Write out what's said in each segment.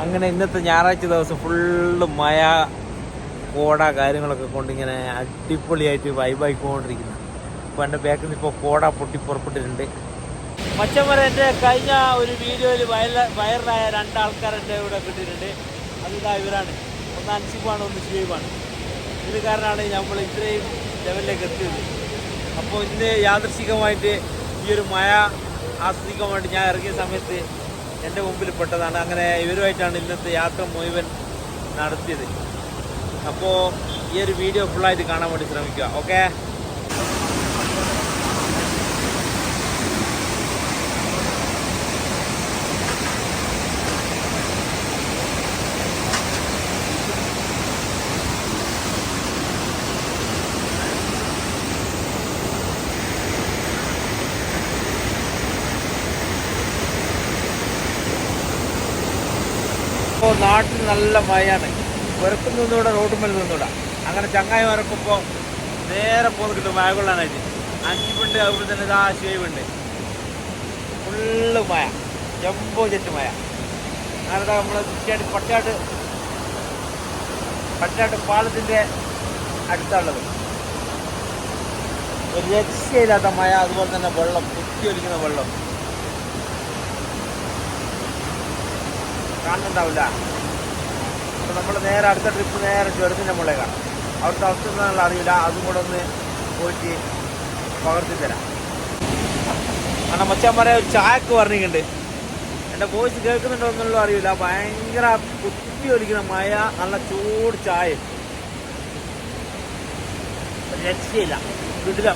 അങ്ങനെ ഇന്നത്തെ ഞായറാഴ്ച ദിവസം ഫുള്ള് മഴ കോട കാര്യങ്ങളൊക്കെ കൊണ്ട് ഇങ്ങനെ അടിപൊളിയായിട്ട് വൈബായിക്കൊണ്ടിരിക്കുന്നു അപ്പോൾ എന്റെ ബാക്കിൽ ഇപ്പോൾ കോട പൊട്ടി പുറപ്പെട്ടിട്ടുണ്ട്. മച്ചമ്മര എന്റെ കഴിഞ്ഞ ഒരു വീഡിയോയിൽ വയല വയറായ രണ്ടാൾക്കാർ എന്റെ ഇവിടെ കിട്ടിയിട്ടുണ്ട്. അതിതാ ഇവരാണ്. ഒന്ന് അൻസിബാണ് ഒന്ന് ഷുവൈബാണ് ഇത് കാരണമാണ് നമ്മൾ ഇത്രയും ലെവലിലേക്ക് എത്തിയത്. അപ്പോൾ ഇന്ന് യാദൃശികമായിട്ട് ഈ ഒരു മഴ ആസ്വദിക്കാൻ വേണ്ടി ഞാൻ ഇറങ്ങിയ സമയത്ത് എന്റെ മുമ്പിൽ പെട്ടതാണ് അങ്ങനെ ഇവരുമായിട്ടാണ് ഇന്നത്തെ യാത്ര മുഴുവൻ നടത്തിയത്. അപ്പോൾ ഈ ഒരു വീഡിയോ ഫുള്ളായിട്ട് കാണാൻ വേണ്ടി ശ്രമിക്കുക. ഓക്കെ ഇപ്പോൾ നാട്ടിൽ നല്ല മഴയാണ്. വെറുപ്പിൽ നിന്നൂടെ മേൽ നിന്നൂടെ. അങ്ങനെ ചങ്ങായി വരക്കുമ്പോൾ നേരെ പോന്ന് കിട്ടും മഴ കൊള്ളാനായിട്ട് അഞ്ചുണ്ട് അതുപോലെ തന്നെ ഇതാ ഷേവുണ്ട് ഫുള്ള് മഴ. ജമ്പോ ജെറ്റ് മഴ. അങ്ങനെ നമ്മൾ തീർച്ചയായിട്ടും പട്ടാട്ട് പട്ടാട്ട് പാലത്തിന്റെ അടുത്താണുള്ളത്. ഒരു രക്ഷയില്ലാത്ത മഴ അതുപോലെ തന്നെ വെള്ളം കുത്തിയൊലിക്കുന്ന വെള്ളം. കാണുന്നുണ്ടാവില്ല. അപ്പോൾ നമ്മൾ നേരെ അടുത്ത ട്രിപ്പ് നേരെ ചെറുതിന്റെ മുകളിലേക്കാണ് അവിടുത്തെ അവസ്ഥ എന്താണെന്നുള്ള അറിയില്ല. അതും കൂടെ ഒന്ന് പോയിട്ട് പകർത്തി തരാം. കാരണം മച്ചാന്മാരെ ഒരു ചായക്ക് പറഞ്ഞിട്ടുണ്ട് എന്റെ വോയിസ് കേൾക്കുന്നുണ്ടോ എന്നുള്ളതും അറിയില്ല. ഭയങ്കര കുത്തി ഒലിക്കുന്ന മഴ നല്ല ചൂട് ചായ. രക്ഷയില്ല. വിടില്ല.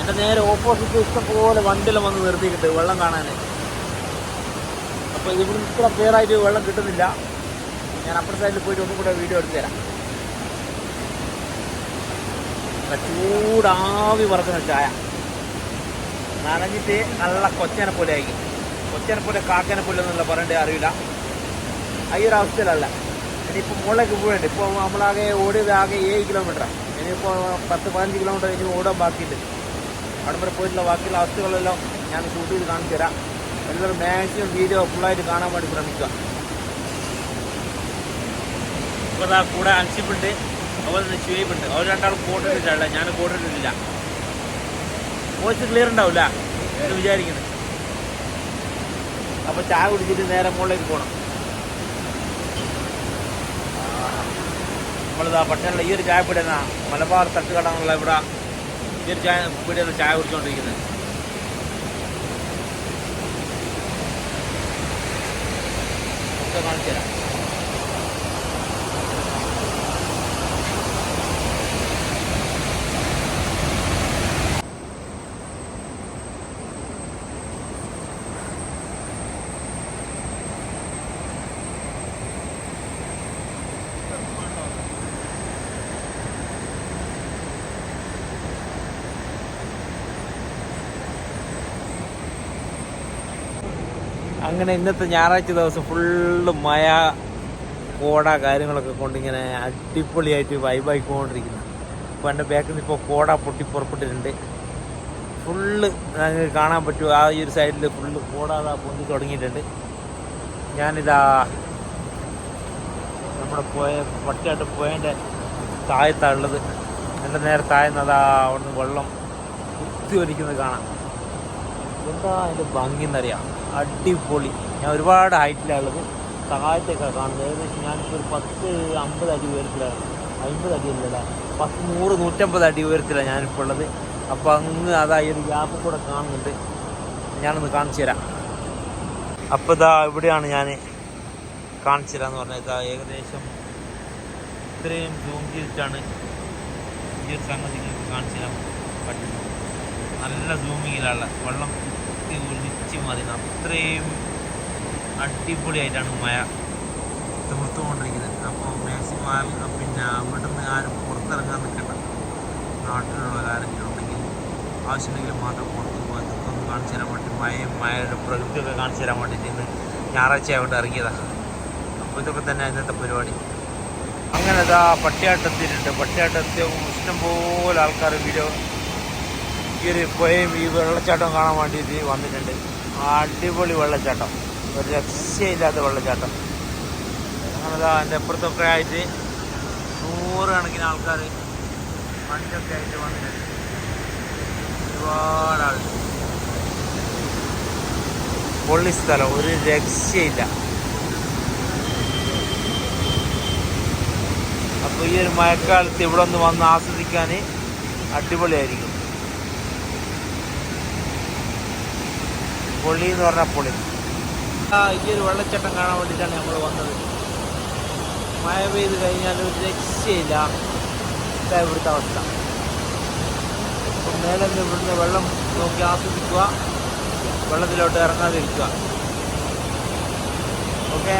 എന്റെ നേരെ ഓപ്പോസിറ്റ് ഇഷ്ടംപോലെ വണ്ടിയിലും വന്ന് നിർത്തിയിട്ടുണ്ട് വെള്ളം കാണാൻ അപ്പോൾ ഇവിടെ ഇത്ര ക്ലിയറായിട്ട് വെള്ളം കിട്ടുന്നില്ല. ഞാൻ അപ്പുറ സൈഡിൽ പോയിട്ട് ഒന്നും കൂടെ വീഡിയോ എടുത്തു തരാം. ചൂടാവി പറക്കുന്ന ചായ. നനഞ്ഞിട്ട് നല്ല കൊച്ചനെ പോലെ ആയി. കൊച്ചനെ പോലെ കാക്കനെ പോലെ എന്നുള്ള പറയേണ്ടത് അറിയില്ല. ഈ അവസ്ഥയിലല്ല. ഇനിയിപ്പോൾ മുകളിലേക്ക് പോകണ്ട. ഇപ്പോൾ നമ്മളാകെ ഓടിയത് ആകെ ഏഴ് കിലോമീറ്ററാണ് ഇനിയിപ്പോൾ പത്ത് പതിനഞ്ച് കിലോമീറ്റർ ഇനി ഓടാൻ ബാക്കിയുണ്ട്. അവിടെ വരെ പോയിട്ടുള്ള ബാക്കിയുള്ള അവസ്ഥകളെല്ലാം ഞാൻ ഷൂട്ട് ചെയ്ത് കാണിച്ചു തരാം. എല്ലാവരും മാക്സിമം വീഡിയോ ഫുള്ളായിട്ട് കാണാൻ വേണ്ടി ശ്രമിക്കുക. ഇപ്പോൾ കൂടെ അൻസിപ്പുണ്ട് അതുപോലെ തന്നെ ഷുവൈബുണ്ട് അവർ രണ്ടാളും കോട്ടിട്ടില്ല ഞാൻ കോട്ടിട്ടില്ല വോയിസ് ക്ലിയർ ഉണ്ടാവില്ല എന്ന് വിചാരിക്കുന്നത് അപ്പോൾ ചായ കുടിച്ചിട്ട് നേരെ മുകളിലേക്ക് പോകണം നമ്മളിതാ പട്ടണമുള്ള ഈ ഒരു ചായ പീടിയെന്നാ മലബാർ തട്ടുകട എന്നുള്ള ഇവിടെ ഈ ഒരു ചായ പീടിയെന്ന് ചായ കുടിച്ചുകൊണ്ടിരിക്കുന്നത് ഒക്കെ കാണിച്ചു തരാം അങ്ങനെ ഇന്നത്തെ ഞായറാഴ്ച ദിവസം ഫുള്ള് മഴ കോട കാര്യങ്ങളൊക്കെ കൊണ്ട് ഇങ്ങനെ അടിപൊളിയായിട്ട് വൈബായിക്കൊണ്ടിരിക്കുന്നു അപ്പോൾ എന്റെ ബാക്കിൽ ഇപ്പോൾ കോട പൊട്ടി പുറപ്പെട്ടിട്ടുണ്ട്. ഫുള്ള് കാണാൻ പറ്റും. ആ ഈ ഒരു സൈഡിൽ ഫുള്ള് കോട അതാ പൊന്തി തുടങ്ങിയിട്ടുണ്ട്. ഞാനിതാ നമ്മുടെ പോയ പട്ടിയായിട്ട് പോയതിന്റെ താഴത്താണുള്ളത് എന്റെ നേരെ താഴ്ന്നതാ അവിടുന്ന് വെള്ളം കുത്തി ഒലിക്കുന്നത് കാണാം. എന്താ അതിന്റെ ഭംഗി എന്നറിയാം? അടിപൊളി. ഞാൻ ഒരുപാട് ഹൈറ്റിലുള്ളത് താഴത്തേക്കാണ് കാണുന്നത്. ഏകദേശം ഞാനിപ്പോൾ ഒരു പത്ത് അമ്പത് അടി ഉയരത്തിലാണ്. അമ്പത് അടി അല്ലല്ല പത്ത് നൂറ് നൂറ്റമ്പത് അടി ഉയരത്തിലാണ് ഞാനിപ്പോൾ ഉള്ളത്. അപ്പോൾ അങ്ങ് അതാ ഒരു ഗ്യാപ്പ് കൂടെ കാണുന്നുണ്ട്. ഞാനൊന്ന് കാണിച്ചു തരാം. അപ്പോൾ ഇതാ ഇവിടെയാണ് ഞാൻ കാണിച്ചു തരാമെന്ന് പറഞ്ഞത്. ഇതാ ഏകദേശം ഇത്രയും ജൂം ചെയ്തിട്ടാണ് ഈ ഒരു സംഗതി നിങ്ങൾക്ക് കാണിച്ചു തരാൻ പറ്റുന്നത്. നല്ല സൂമിങ്ങിലുള്ള വെള്ളം കുത്തി ഒലിച്ച് മതി. അത്രയും അടിപൊളിയായിട്ടാണ് മഴ തീർത്തുകൊണ്ടിരിക്കുന്നത്. അപ്പോൾ മാക്സിമം ആരും പിന്നെ വീട്ടിൽ ആരും പുറത്തിറങ്ങാൻ നിൽക്കണ്ട. നാട്ടിലുള്ള ആരെങ്കിലും ഉണ്ടെങ്കിൽ ആവശ്യമുണ്ടെങ്കിൽ മാത്രം പുറത്ത് പോകാൻ ഇതൊക്കെ കാണിച്ചു തരാൻ വേണ്ടി മഴയും മഴയുടെ പ്രകൃതിയൊക്കെ കാണിച്ചു തരാൻ വേണ്ടിയിട്ട് ഇന്ന് ഞായറാഴ്ച ആയിട്ട് ഇറങ്ങിയതാണ് അപ്പോൾ ഇതൊക്കെ തന്നെ ഇന്നത്തെ പരിപാടി. അങ്ങനെ ഇതാ പട്ടിയാട്ടെത്തിയിട്ടുണ്ട് പട്ടിയാട്ടെത്തിയ ഇഷ്ടംപോലെ ആൾക്കാർ വീഡിയോ ഈ ഒരു പുഴയും ഈ വെള്ളച്ചാട്ടവും കാണാൻ വേണ്ടിയിട്ട് വന്നിട്ടുണ്ട്. അടിപൊളി വെള്ളച്ചാട്ടം. ഒരു രക്ഷയില്ലാത്ത വെള്ളച്ചാട്ടം. ഞങ്ങളിതാ എന്റെ അപ്പുറത്തൊക്കെ ആയിട്ട് നൂറുകണക്കിന് ആൾക്കാർ വണ്ടിയൊക്കെ ആയിട്ട് വന്നിട്ടുണ്ട്. ഒരുപാട് ആൾ പൊള്ളി സ്ഥലം. ഒരു രക്ഷയില്ല. അപ്പോൾ ഈ ഒരു മഴക്കാലത്ത് ഇവിടെ ഒന്ന് വന്ന് ആസ്വദിക്കാൻ അടിപൊളിയായിരിക്കും. പൊള്ളി എന്ന് പറഞ്ഞാൽ പൊളി. ഈയൊരു വെള്ളച്ചട്ടം കാണാൻ വേണ്ടിയിട്ടാണ് നമ്മൾ വന്നത്. മഴ പെയ്ത് കഴിഞ്ഞാൽ ഒരു രക്ഷയില്ല. ഇവിടുത്തെ അവസ്ഥ. മേലെ ഇവിടുന്ന് വെള്ളം നോക്കി ആസ്വദിക്കുക. വെള്ളത്തിലോട്ട് ഇറങ്ങാതിരിക്കുക. ഓക്കെ?